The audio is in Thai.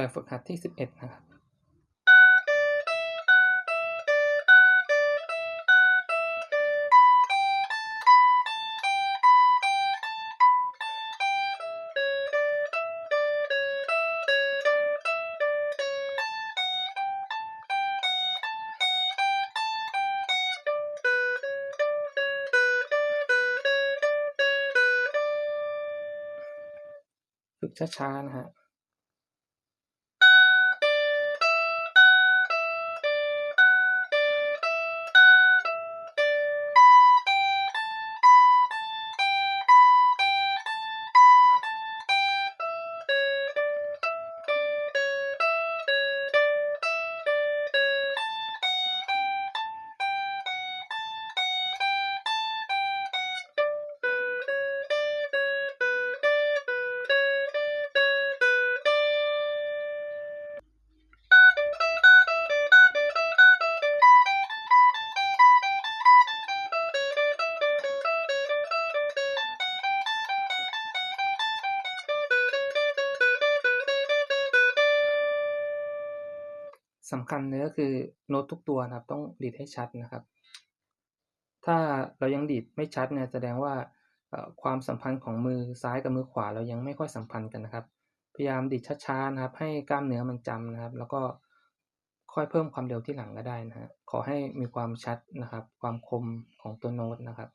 แบบฝึกหัดที่ 11 นะครับ ฝึกช้าๆนะครั สำคัญเลยก็คือโน้ตทุกตัวนะครับ ต้องดีดให้ชัดนะครับ ถ้าเรายังดีดไม่ชัดเนี่ยแสดงว่าความสัมพันธ์ของมือซ้ายกับมือขวาเรายังไม่ค่อยสัมพันธ์กันนะครับ พยายามดีดช้าๆนะครับ ให้กล้ามเนื้อมันจำนะครับ แล้วก็ค่อยเพิ่มความเร็วที่หลังก็ได้นะครับขอให้มีความชัดนะครับ ความคมของตัวโน้ตนะครับ